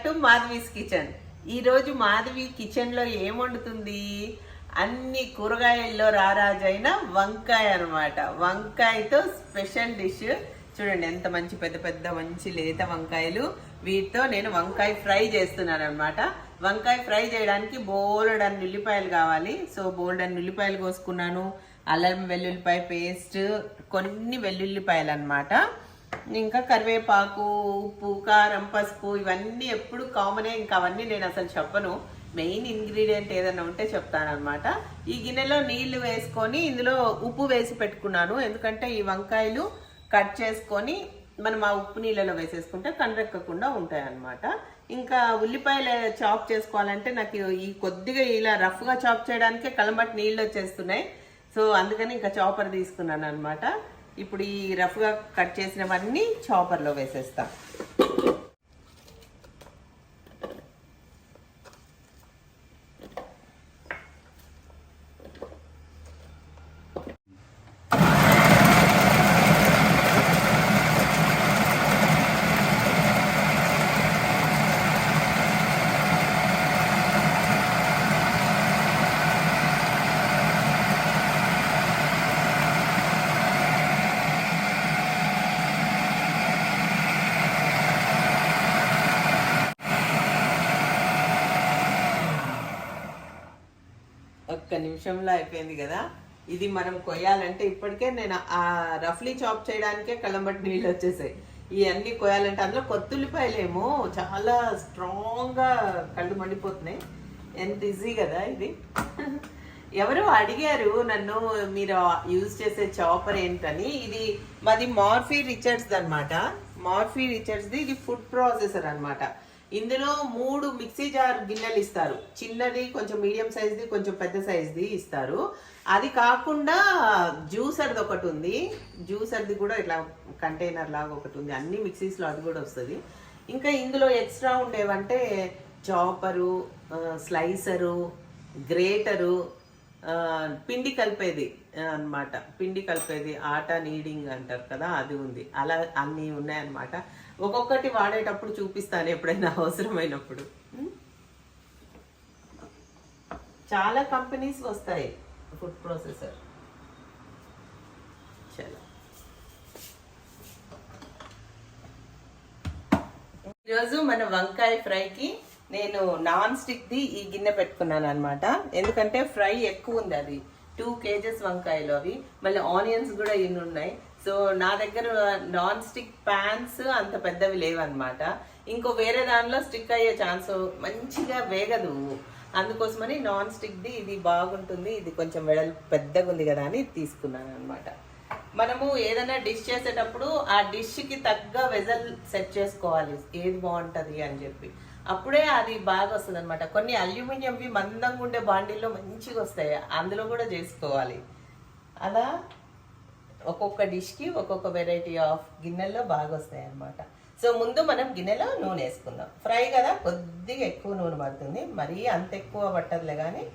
Back to Madhavi's kitchen. ఈరోజు మాధవి కిచెన్లో ఏం వండుతుంది? అన్ని కూరగాయల్లో రారాజైన వంకాయ అన్నమాట. వంకాయతో స్పెషల్ డిష్. చూడండి ఎంత మంచి పెద్ద పెద్ద మంచి లేత వంకాయలు. వీటితో నేను వంకాయ ఫ్రై చేస్తున్నాను అనమాట వంకాయ ఫ్రై చేయడానికి బోల్డ్ అన్ని ఉల్లిపాయలు కావాలి. సో బోల్డ్ అన్ని ఉల్లిపాయలు కోసుకున్నాను. అల్లం వెల్లుల్లిపాయ పేస్ట్ కొన్ని వెల్లుల్లిపాయలు అన్నమాట. ఇంకా కరివేపాకు ఉప్పు కారం పసుపు ఇవన్నీ ఎప్పుడు కామనే ఇంకా అవన్నీ నేను అసలు చెప్పను. మెయిన్ ఇంగ్రీడియంట్ ఏదైనా ఉంటే చెప్తానమాట ఈ గిన్నెలో నీళ్ళు వేసుకొని ఇందులో ఉప్పు వేసి పెట్టుకున్నాను. ఎందుకంటే ఈ వంకాయలు కట్ చేసుకొని మనం ఆ ఉప్పు నీళ్ళలో వేసేసుకుంటే కండ్రెక్కకుండా ఉంటాయి అన్నమాట ఇంకా ఉల్లిపాయలు చాప్ చేసుకోవాలంటే నాకు ఈ కొద్దిగా ఇలా రఫ్గా చాప్ చేయడానికే కలమటి నీళ్ళు వచ్చేస్తున్నాయి. సో అందుకని ఇంకా చాపర్ తీసుకున్నాను అనమాట ఇప్పుడు ఈ రఫ్గా కట్ చేసినవన్నీ చాపర్లో వేసేస్తాం. ఒక్క నిమిషంలో అయిపోయింది కదా? ఇది మనం కొయ్యాలంటే ఇప్పటికే నేను ఆ రఫ్లీ చాప్ చేయడానికే కళ్ళంబట్టి నీళ్ళు వచ్చేసాయి. ఇవన్నీ కొయ్యాలంటే అందులో కొత్తుల్లిపాయలేమో చాలా స్ట్రాంగ్గా కళ్ళు మండిపోతున్నాయి. ఎంత ఈజీ కదా ఇది? ఎవరు అడిగారు నన్ను మీరు యూజ్ చేసే చాపర్ ఏంటని. ఇది మాది మార్ఫీ రిచర్డ్స్ అనమాట మార్ఫీ రిచర్డ్స్ది ఇది ఫుడ్ ప్రాసెసర్ అనమాట ఇందులో మూడు మిక్సీ జార్ గిన్నెలు ఇస్తారు. చిన్నది కొంచెం మీడియం సైజ్ది కొంచెం పెద్ద సైజ్ది ఇస్తారు. అది కాకుండా జ్యూసర్ది ఒకటి ఉంది. జ్యూసర్ది కూడా ఇట్లా కంటైనర్ లాగా ఒకటి ఉంది. అన్ని మిక్సీస్లో అది కూడా వస్తుంది. ఇంకా ఇందులో ఎక్స్ట్రా ఉండేవంటే చాపరు స్లైసరు గ్రేటరు పిండి కలిపేది అన్నమాట. పిండి కలిపేది ఆట నీడింగ్ అంటారు కదా అది ఉంది. అలా అన్నీ ఉన్నాయన్నమాట. ఒక్కొక్కటి వాడేటప్పుడు చూపిస్తాను ఎప్పుడైనా అవసరమైనప్పుడు? చాలా కంపెనీస్ వస్తాయి ఫుడ్ ప్రాసెసర్. చలో. ఈరోజు మన వంకాయ ఫ్రైకి నేను నాన్ స్టిక్ ది ఈ గిన్నె పెట్టుకున్నాను అనమాట ఎందుకంటే ఫ్రై ఎక్కువ ఉంది అది. టూ కేజెస్ వంకాయలు అవి. మళ్ళీ ఆనియన్స్ కూడా ఇన్ని ఉన్నాయి. సో నా దగ్గర నాన్ స్టిక్ ప్యాన్స్ అంత పెద్దవి లేవన్నమాట. ఇంకో వేరే దానిలో స్టిక్ అయ్యే ఛాన్స్ మంచిగా వేగదు. అందుకోసమని నాన్ స్టిక్ది ఇది బాగుంటుంది ఇది కొంచెం వెడల్ పెద్దగా ఉంది కదా అని తీసుకున్నాను అనమాట మనము ఏదైనా డిష్ చేసేటప్పుడు ఆ డిష్కి తగ్గ వెజల్ సెట్ చేసుకోవాలి. ఏది బాగుంటుంది అని చెప్పి. అప్పుడే అది బాగా వస్తుంది అనమాట కొన్ని అల్యూమినియంవి మందంగా ఉండే బాండీల్లో మంచిగా వస్తాయి. అందులో కూడా చేసుకోవాలి. అలా ఒక్కొక్క డిష్కి ఒక్కొక్క వెరైటీ ఆఫ్ గిన్నెల్లో బాగా వస్తాయి అన్నమాట సో ముందు మనం గిన్నెలో నూనె వేసుకుందాం. ఫ్రై కదా కొద్దిగా ఎక్కువ నూనె పడుతుంది. మరీ అంత ఎక్కువ పట్టదులే కానీ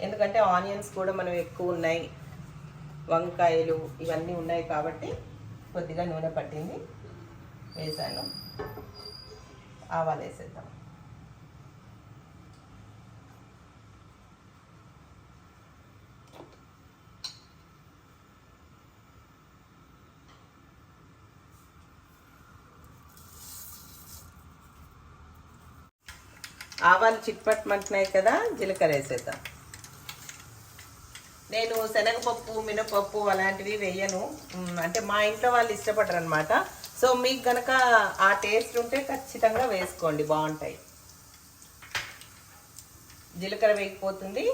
ఎందుకంటే ఆనియన్స్ కూడా మనం ఎక్కువ ఉన్నాయి. వంకాయలు ఇవన్నీ ఉన్నాయి కాబట్టి కొద్దిగా నూనె పట్టింది. వేసాను. ఆవాలు వేసేద్దాం. ఆవాలు చిట్పట్టమంటున్నాయి కదా జీలకర్ర వేసేద్దాం. నేను శనగపప్పు మినపప్పు అలాంటివి వేయను. అంటే మా ఇంట్లో వాళ్ళు ఇష్టపడరు అనమాట సో మీకు గనక ఆ టేస్ట్ ఉంటే ఖచ్చితంగా వేసుకోండి బాగుంటాయి. జీలకర్ర వేయకపోతుంది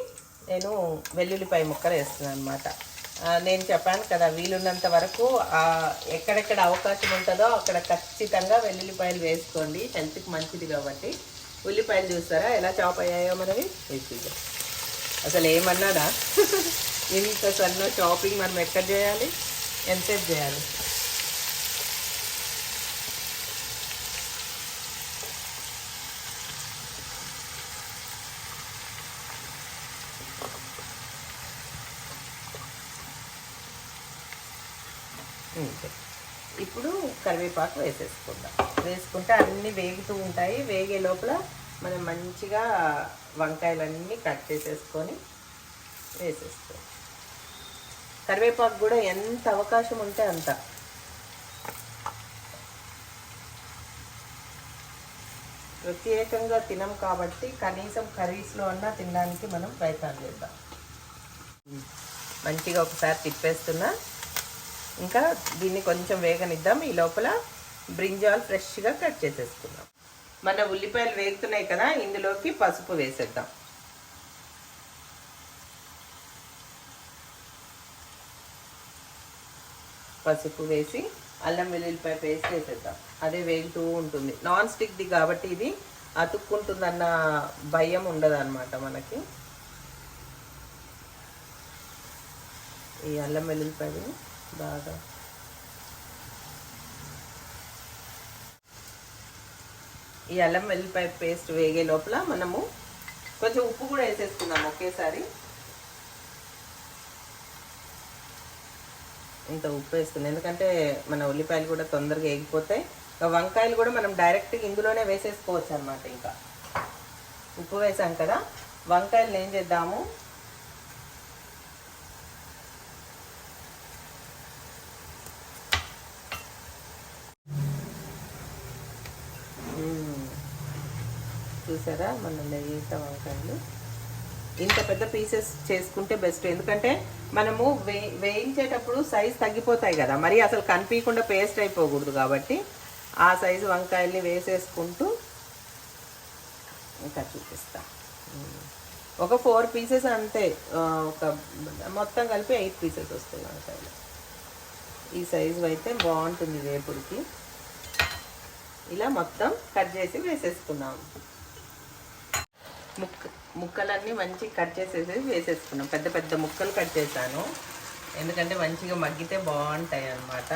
నేను వెల్లుల్లిపాయ ముక్కలు వేస్తున్నాను అనమాట నేను చెప్పాను కదా వీలున్నంత వరకు ఎక్కడెక్కడ అవకాశం ఉంటుందో అక్కడ ఖచ్చితంగా వెల్లుల్లిపాయలు వేసుకోండి. హెల్త్కి మంచిది కాబట్టి. ఉల్లిపాయలు చూస్తారా? ఎలా చాప్ అయ్యాయో మనవి? వేసిద్దాం అసలు ఏమన్నాడా ఇంత సన్న షాపింగ్ మనం ఎక్కడ చేయాలి? ఎంతసేపు చేయాలి? ఇంతే. ఇప్పుడు కరివేపాకు వేసేసుకుందాం. వేసుకుంటే అన్నీ వేగుతూ ఉంటాయి. వేగే లోపల మనం మంచిగా వంకాయలన్నీ కట్ చేసేసుకొని వేసేసుకోవాలి కరివేపాకు కూడా ఎంత అవకాశం ఉంటే అంత. ప్రత్యేకంగా తినం కాబట్టి కనీసం కర్రీస్లో అన్నా తినడానికి మనం ప్రయత్నం చేద్దాం. మంచిగా ఒకసారి తిప్పేస్తున్నా. ఇంకా దీన్ని కొంచెం వేగనిద్దాం. ఈ లోపల బ్రింజాల్ ఫ్రెష్గా కట్ చేసేసుకుందాం. మన ఉల్లిపాయలు వేగుతున్నాయి కదా ఇందులోకి పసుపు వేసేద్దాం. పసుపు వేసి అల్లం వెల్లుల్లిపాయ పేస్ట్ వేసేద్దాం. అదే వేగుతూ ఉంటుంది. నాన్ స్టిక్ది కాబట్టి ఇది అతుక్కుంటుందన్న భయం ఉండదు అనమాట మనకి. ఈ అల్లం వెల్లుల్లిపాయని బాగా ఈ అల్లం వెల్లిపాయ పేస్ట్ వేగే లోపల మనము కొంచెం ఉప్పు కూడా వేసేసుకుందాం ఒకేసారి. ఇంత ఉప్పు వేసుకుంది. ఎందుకంటే మన ఉల్లిపాయలు కూడా తొందరగా వేగిపోతాయి ఇంకా వంకాయలు కూడా మనం డైరెక్ట్గా ఇందులోనే వేసేసుకోవచ్చు అనమాట ఇంకా. ఉప్పు వేసాం కదా వంకాయలు ఏం చేద్దాము? చూసారా? మన నెయ్యిత వంకాయలు. ఇంత పెద్ద పీసెస్ చేసుకుంటే బెస్ట్ ఎందుకంటే మనము వే వేయించేటప్పుడు సైజ్ తగ్గిపోతాయి కదా. మరి అసలు కనిపించకుండా పేస్ట్ అయిపోకూడదు కాబట్టి ఆ సైజు వంకాయల్ని వేసేసుకుంటూ ఇంకా చూపిస్తా. ఒక ఫోర్ పీసెస్ అంతే. ఒక మొత్తం కలిపి ఎయిట్ పీసెస్ వస్తాయి వంకాయలు. ఈ సైజు అయితే బాగుంటుంది వేపుడికి. ఇలా మొత్తం కట్ చేసి వేసేసుకున్నాం. ముక్క ముక్కలన్నీ మంచి కట్ చేసేసి వేసేసుకున్నాం. పెద్ద పెద్ద ముక్కలు కట్ చేశాను. ఎందుకంటే మంచిగా మగ్గితే బాగుంటాయి అన్నమాట.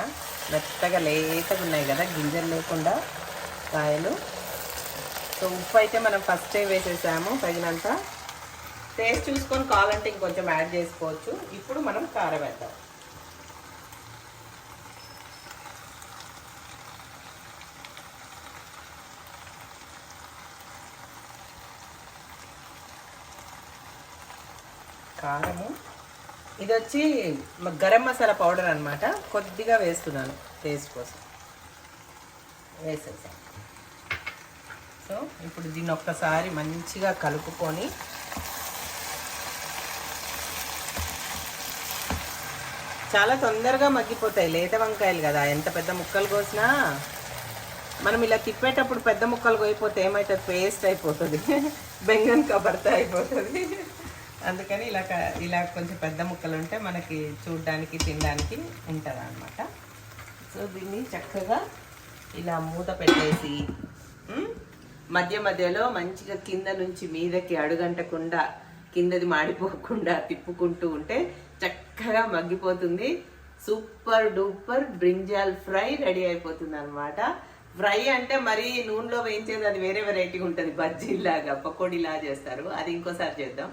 మెత్తగా లేతగా ఉన్నాయి కదా గింజలు లేకుండా కాయలు. సో ఉప్పు అయితే మనం ఫస్టే వేసేసాము. తగినంత టేస్ట్ చూసుకొని కావాలంటే ఇంకొంచెం యాడ్ చేసుకోవచ్చు. ఇప్పుడు మనం కారం వేద్దాం. కారము. ఇది వచ్చి గరం మసాలా పౌడర్ అనమాట కొద్దిగా వేస్తున్నాను టేస్ట్ కోసం. వేసేసాను సో ఇప్పుడు దీన్ని ఒక్కసారి మంచిగా కలుపుకొని చాలా తొందరగా మగ్గిపోతాయి లేత వంకాయలు కదా. ఎంత పెద్ద ముక్కలు కోసినా మనం ఇలా తిప్పేటప్పుడు పెద్ద ముక్కలు కోయిపోతే ఏమవుతుంది పేస్ట్ అయిపోతుంది. బెంగన్ కబర్తా అయిపోతుంది. అందుకని ఇలా ఇలా కొంచెం పెద్ద ముక్కలు ఉంటే మనకి చూడడానికి తినడానికి ఉంటుంది అనమాట సో దీన్ని చక్కగా ఇలా మూత పెట్టేసి మధ్య మధ్యలో మంచిగా కింద నుంచి మీదకి అడుగంటకుండా కిందది మాడిపోకుండా తిప్పుకుంటూ ఉంటే చక్కగా మగ్గిపోతుంది. Super duper brinjal fry ready అయిపోతుంది అనమాట ఫ్రై అంటే మరీ నూనెలో వేయించేది అది వేరే వెరైటీగా ఉంటుంది. బజ్జీలాగా పకోడీలా చేస్తారు. అది ఇంకోసారి చేద్దాం.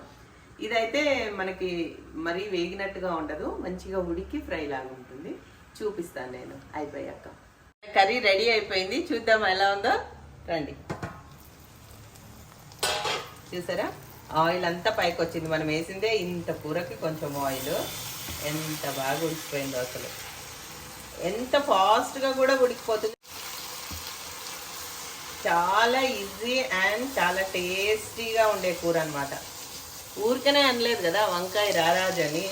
ఇదైతే మనకి మరీ వేగినట్టుగా ఉండదు మంచిగా ఉడికి ఫ్రై లాగా ఉంటుంది. చూపిస్తాను నేను అయిపోయాక కర్రీ రెడీ అయిపోయింది చూద్దాం ఎలా ఉందో. రండి. చూసారా? ఆయిల్ అంతా పైకి వచ్చింది. మనం వేసిందే ఇంత కూరకి కొంచెం ఆయిల్. ఎంత బాగా ఉడికిపోయిందో అసలు. ఎంత ఫాస్ట్గా కూడా ఉడికిపోతుంది. చాలా ఈజీ అండ్ చాలా టేస్టీగా ఉండే కూర అనమాట ఊరికనే అనలేదు కదా వంకాయ రారాజు అని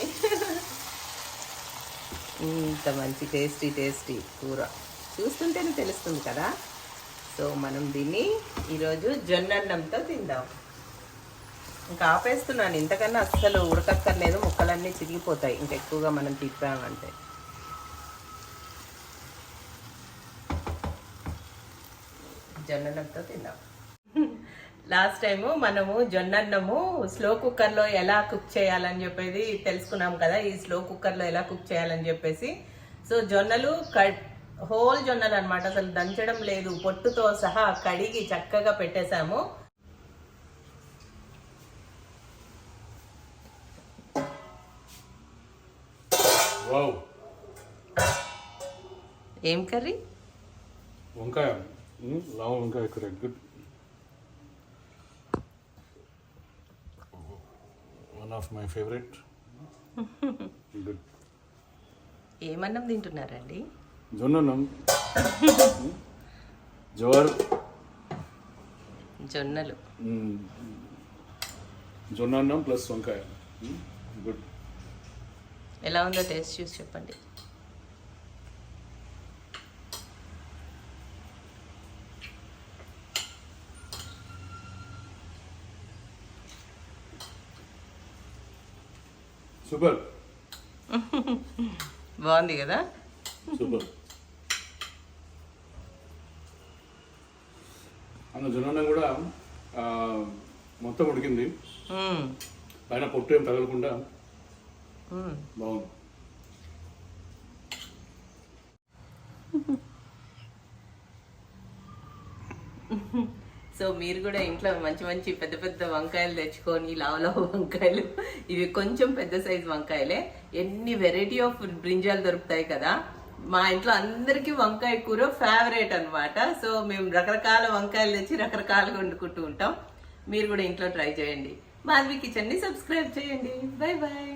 ఇంత మంచి టేస్టీ టేస్టీ కూర. చూస్తుంటేనే తెలుస్తుంది కదా. సో మనం దీన్ని ఈరోజు జొన్నన్నంతో తిందాం. ఇంకా ఆపేస్తున్నాను. ఇంతకన్నా అస్సలు ఉడకక్కర్లేదు. ముక్కలన్నీ చిరిగిపోతాయి. ఇంకా ఎక్కువగా మనం తిప్పామంటే. జొన్నన్నంతో తిందాం. లాస్ట్ టైము మనము జొన్నన్నము స్లో కుక్కర్లో ఎలా కుక్ చేయాలని చెప్పేది తెలుసుకున్నాం కదా ఈ స్లో కుక్కర్లో ఎలా కుక్ చేయాలని చెప్పేసి. సో జొన్నలు కడ్ హోల్ జొన్నలు అన్నమాట. అసలు దంచడం లేదు. పొట్టుతో సహా కడిగి చక్కగా పెట్టేశాము. ఏం కర్రీ? వంకాయ. వంకాయ good one of my favourite good ఏమన్నం తింటున్నారండి? జొన్నన్నం. జోర్ జొన్నలు. జొన్నన్నం ప్లస్ వంకాయ. గుడ్ ఎలా ఉందో టేస్ట్ చూసి చెప్పండి. సూపర్. బాగుంది కదా? సూపర్. అన్న జొన్నన్నం కూడా మొత్తం ఉడికింది. పైన పొట్టు ఏం తగలకుండా. బాగుంది. సో మీరు కూడా ఇంట్లో మంచి మంచి పెద్ద పెద్ద వంకాయలు తెచ్చుకొని లావు లావు వంకాయలు. ఇవి కొంచెం పెద్ద సైజ్ వంకాయలే. ఎన్ని వెరైటీ ఆఫ్ బ్రింజాలు దొరుకుతాయి కదా. మా ఇంట్లో అందరికీ వంకాయ కూర ఫేవరెట్ అన్నమాట. సో మేము రకరకాల వంకాయలు తెచ్చి రకరకాలుగా వండుకుంటూ ఉంటాం. మీరు కూడా ఇంట్లో ట్రై చేయండి. మాధవి కిచెన్ని సబ్స్క్రైబ్ చేయండి. Bye bye